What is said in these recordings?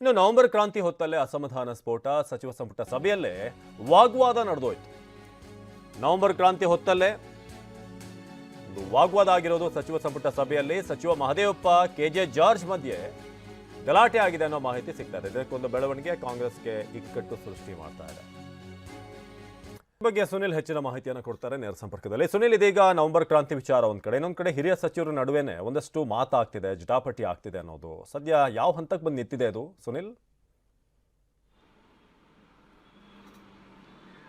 ಇನ್ನು ನವೆಂಬರ್ ಕ್ರಾಂತಿ ಹೊತ್ತಲ್ಲೇ ಅಸಮಾಧಾನ ಸ್ಫೋಟ. ಸಚಿವ ಸಂಪುಟ ಸಭೆಯಲ್ಲೇ ವಾಗ್ವಾದ ನಡೆದೋಯ್ತು. ನವೆಂಬರ್ ಕ್ರಾಂತಿ ಹೊತ್ತಲ್ಲೇ ವಾಗ್ವಾದ ಆಗಿರೋದು ಸಚಿವ ಸಂಪುಟ ಸಭೆಯಲ್ಲಿ. ಸಚಿವ ಮಹದೇವಪ್ಪ ಕೆಜೆ ಜಾರ್ಜ್ ಮಧ್ಯೆ ಗಲಾಟೆ ಆಗಿದೆ ಅನ್ನೋ ಮಾಹಿತಿ ಸಿಗ್ತಾ ಇದೆ. ಇದಕ್ಕೊಂದು ಬೆಳವಣಿಗೆ ಕಾಂಗ್ರೆಸ್ಗೆ ಇಕ್ಕಟ್ಟು ಸೃಷ್ಟಿ ಮಾಡ್ತಾ ಇದೆ. ಬಗ್ಗೆ ಸುನಿಲ್ ಹೆಚ್ಚಿನ ಮಾಹಿತಿಯನ್ನು ಕೊಡ್ತಾರೆ ನೇರ ಸಂಪರ್ಕದಲ್ಲಿ. ಸುನಿಲ್, ಇದೀಗ ನವೆಂಬರ್ ಕ್ರಾಂತಿ ವಿಚಾರ ಒಂದ್ ಕಡೆ. ಇನ್ನೊಂದ್ ಕಡೆ ಹಿರಿಯ ಸಚಿವರ ನಡುವೆನೆ ಒಂದಷ್ಟು ಮಾತಾಗ್ತಿದೆ, ಜಟಾಪಟಿ ಆಗ್ತಿದೆ ಅನ್ನೋದು. ಸದ್ಯ ಯಾವ ಹಂತಕ್ಕೆ ಬಂದು ನಿಂತಿದೆ ಅದು, ಸುನಿಲ್?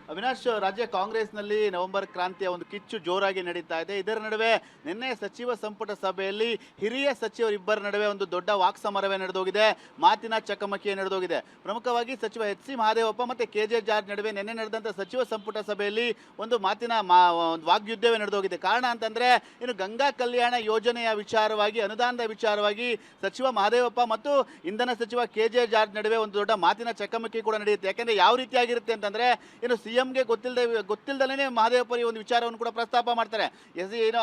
ಅವಿನಾಶ್, ರಾಜ್ಯ ಕಾಂಗ್ರೆಸ್ನಲ್ಲಿ ನವೆಂಬರ್ ಕ್ರಾಂತಿಯ ಒಂದು ಕಿಚ್ಚು ಜೋರಾಗಿ ನಡೀತಾ ಇದೆ. ಇದರ ನಡುವೆ ನಿನ್ನೆ ಸಚಿವ ಸಂಪುಟ ಸಭೆಯಲ್ಲಿ ಹಿರಿಯ ಸಚಿವರಿಬ್ಬರ ನಡುವೆ ಒಂದು ದೊಡ್ಡ ವಾಕ್ಸಮರವೇ ನಡೆದೋಗಿದೆ. ಮಾತಿನ ಚಕಮಕಿ ನಡೆದೋಗಿದೆ. ಪ್ರಮುಖವಾಗಿ ಸಚಿವ ಎಚ್ ಸಿ ಮಹಾದೇವಪ್ಪ ಮತ್ತೆ ಕೆ ಜೆ ಜಾರ್ಜ್ ನಡುವೆ ನಿನ್ನೆ ನಡೆದಂಥ ಸಚಿವ ಸಂಪುಟ ಸಭೆಯಲ್ಲಿ ಒಂದು ಮಾತಿನ ಮಾ, ಒಂದು ವಾಗ್ಯುದ್ಧವೇ ನಡೆದೋಗಿದೆ. ಕಾರಣ ಅಂತಂದ್ರೆ, ಇನ್ನು ಗಂಗಾ ಕಲ್ಯಾಣ ಯೋಜನೆಯ ವಿಚಾರವಾಗಿ, ಅನುದಾನದ ವಿಚಾರವಾಗಿ ಸಚಿವ ಮಹಾದೇವಪ್ಪ ಮತ್ತು ಇಂಧನ ಸಚಿವ ಕೆ ಜೆ ಜಾರ್ಜ್ ನಡುವೆ ಒಂದು ದೊಡ್ಡ ಮಾತಿನ ಚಕಮಕಿ ಕೂಡ ನಡೆಯುತ್ತೆ. ಯಾಕೆಂದರೆ ಯಾವ ರೀತಿಯಾಗಿರುತ್ತೆ ಅಂತಂದ್ರೆ, ಇನ್ನು ಸಿ ಎಂಗೆ ಗೊತ್ತಿಲ್ಲದೆ ಗೊತ್ತಿಲ್ಲದಲೇ ಮಹಾದೇವಪರಿ ಒಂದು ವಿಚಾರವನ್ನು ಕೂಡ ಪ್ರಸ್ತಾಪ ಮಾಡ್ತಾರೆ. ಎಸ್ ಏನು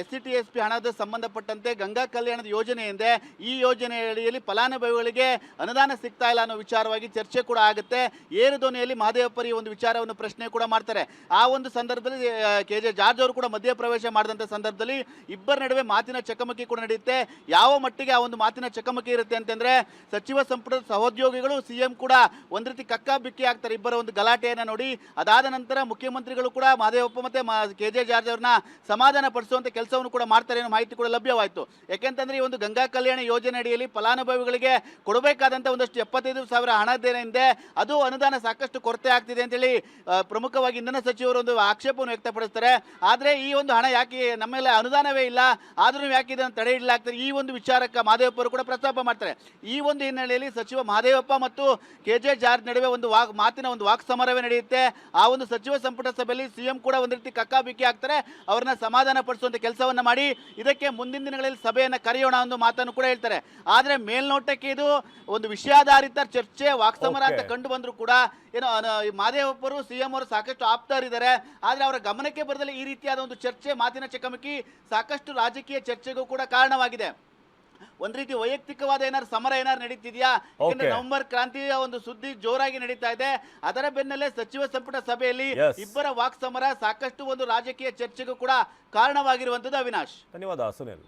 S C T S P ಹಣದ ಸಂಬಂಧಪಟ್ಟಂತೆ ಗಂಗಾ ಕಲ್ಯಾಣದ ಯೋಜನೆಯಿಂದ ಈ ಯೋಜನೆ ಅಡಿಯಲ್ಲಿ ಫಲಾನುಭವಿಗಳಿಗೆ ಅನುದಾನ ಸಿಗ್ತಾ ಇಲ್ಲ ಅನ್ನೋ ವಿಚಾರವಾಗಿ ಚರ್ಚೆ ಕೂಡ ಆಗುತ್ತೆ. ಏರು ಧ್ವನಿಯಲ್ಲಿ ಮಹಾದೇವಪರಿ ಒಂದು ವಿಚಾರವನ್ನು ಪ್ರಶ್ನೆ ಕೂಡ ಮಾಡ್ತಾರೆ. ಆ ಒಂದು ಸಂದರ್ಭದಲ್ಲಿ ಕೆ ಜೆ ಜಾರ್ಜ್ ಅವರು ಕೂಡ ಮಧ್ಯಪ್ರವೇಶ ಮಾಡಿದಂಥ ಸಂದರ್ಭದಲ್ಲಿ ಇಬ್ಬರ ನಡುವೆ ಮಾತಿನ ಚಕಮಕಿ ಕೂಡ ನಡೆಯುತ್ತೆ. ಯಾವ ಮಟ್ಟಿಗೆ ಆ ಒಂದು ಮಾತಿನ ಚಕಮಕಿ ಇರುತ್ತೆ ಅಂತಂದ್ರೆ ಸಚಿವ ಸಂಪುಟದ ಸಹೋದ್ಯೋಗಿಗಳು ಸಿಎಂ ಕೂಡ ಒಂದ್ ರೀತಿ ಕಕ್ಕಾ ಬಿಕ್ಕಿ ಆಗ್ತಾರೆ ಇಬ್ಬರ ಒಂದು ಗಲಾಟೆಯನ್ನ ನೋಡಿ. ಅದಾದ ನಂತರ ಮುಖ್ಯಮಂತ್ರಿಗಳು ಕೂಡ ಮಹದೇವಪ್ಪ ಮತ್ತೆ ಕೆ ಜೆ ಜಾರ್ಜ್ ಅವ್ರನ್ನ ಸಮಾಧಾನ ಪಡಿಸುವಂತ ಕೆಲಸವನ್ನು ಕೂಡ ಮಾಡ್ತಾರೆ ಅನ್ನೋ ಮಾಹಿತಿ ಕೂಡ ಲಭ್ಯವಾಯಿತು. ಯಾಕೆಂತಂದ್ರೆ ಈ ಒಂದು ಗಂಗಾ ಕಲ್ಯಾಣ ಯೋಜನೆ ಅಡಿಯಲ್ಲಿ ಫಲಾನುಭವಿಗಳಿಗೆ ಕೊಡಬೇಕಾದಂತ ಒಂದಷ್ಟು ಎಪ್ಪತ್ತೈದು ಸಾವಿರ ಹಣದೇನಿದೆ ಅದು ಅನುದಾನ ಸಾಕಷ್ಟು ಕೊರತೆ ಆಗ್ತಿದೆ ಅಂತೇಳಿ ಪ್ರಮುಖವಾಗಿ ಇಂಧನ ಸಚಿವರು ಒಂದು ಆಕ್ಷೇಪವನ್ನು ವ್ಯಕ್ತಪಡಿಸ್ತಾರೆ. ಆದ್ರೆ ಈ ಒಂದು ಹಣ ಯಾಕೆ ನಮ್ಮೆಲ್ಲ ಅನುದಾನವೇ ಇಲ್ಲ, ಆದ್ರೂ ಯಾಕೆ ಇದನ್ನು ತಡೆ ಇಡಲಾಗ್ತದೆ? ಈ ಒಂದು ವಿಚಾರಕ್ಕೆ ಮಹದೇವಪ್ಪರು ಕೂಡ ಪ್ರಸ್ತಾಪ ಮಾಡ್ತಾರೆ. ಈ ಒಂದು ಹಿನ್ನೆಲೆಯಲ್ಲಿ ಸಚಿವ ಮಹದೇವಪ್ಪ ಮತ್ತು ಕೆ ಜೆ ಜಾರ್ಜ್ ನಡುವೆ ಒಂದು ವಾಕ್, ಮಾತಿನ ಒಂದು ವಾಕ್ ಸಮರವೇ ನಡೆಯುತ್ತೆ. ಆ ಒಂದು ಸಚಿವ ಸಂಪುಟ ಸಭೆಯಲ್ಲಿ ಸಿಎಂ ಕೂಡ ಒಂದು ರೀತಿ ಕಕ್ಕಾಬಿಕ್ಕಿ ಆಗ್ತಾರೆ. ಅವ್ರನ್ನ ಸಮಾಧಾನ ಪಡಿಸುವಂತ ಕೆಲಸವನ್ನ ಮಾಡಿ ಇದಕ್ಕೆ ಮುಂದಿನ ದಿನಗಳಲ್ಲಿ ಸಭೆಯನ್ನ ಕರೆಯೋಣ ಒಂದು ಮಾತನ್ನು ಕೂಡ ಹೇಳ್ತಾರೆ. ಆದ್ರೆ ಮೇಲ್ನೋಟಕ್ಕೆ ಇದು ಒಂದು ವಿಷಯಾಧಾರಿತ ಚರ್ಚೆ ವಾಕ್ಸಮರ ಅಂತ. ಕಂಡು ಬಂದರೂ ಕೂಡ ಏನೋ ಮಾದೇವಪ್ಪರು ಸಿಎಂ ಅವರು ಸಾಕಷ್ಟು ಆಪ್ತರಿದ್ದಾರೆ ಆದ್ರೆ ಅವರ ಗಮನಕ್ಕೆ ಬರದಲ್ಲಿ ಈ ರೀತಿಯಾದ ಒಂದು ಚರ್ಚೆ ಮಾತಿನ ಚಕಮಕಿ ಸಾಕಷ್ಟು ರಾಜಕೀಯ ಚರ್ಚೆಗೂ ಕೂಡ ಕಾರಣವಾಗಿದೆ. ಒಂದ್ ರೀತಿ ವೈಯಕ್ತಿಕವಾದ ಏನಾದ್ರು ಸಮರ ಏನಾದ್ರು ನಡೀತಿದ್ಯಾ ಯಾಕಂದ್ರೆ Okay. ನವೆಂಬರ್ ಕ್ರಾಂತಿಯ ಒಂದು ಸುದ್ದಿ ಜೋರಾಗಿ ನಡೀತಾ ಇದೆ ಅದರ ಬೆನ್ನಲ್ಲೇ ಸಚಿವ ಸಂಪುಟ ಸಭೆಯಲ್ಲಿ Yes. ಇಬ್ಬರ ವಾಕ್ ಸಮರ ಸಾಕಷ್ಟು ಒಂದು ರಾಜಕೀಯ ಚರ್ಚೆಗೂ ಕೂಡ ಕಾರಣವಾಗಿರುವಂತದ್ದು ಅವಿನಾಶ್ ಧನ್ಯವಾದ ಸುನಿಲ್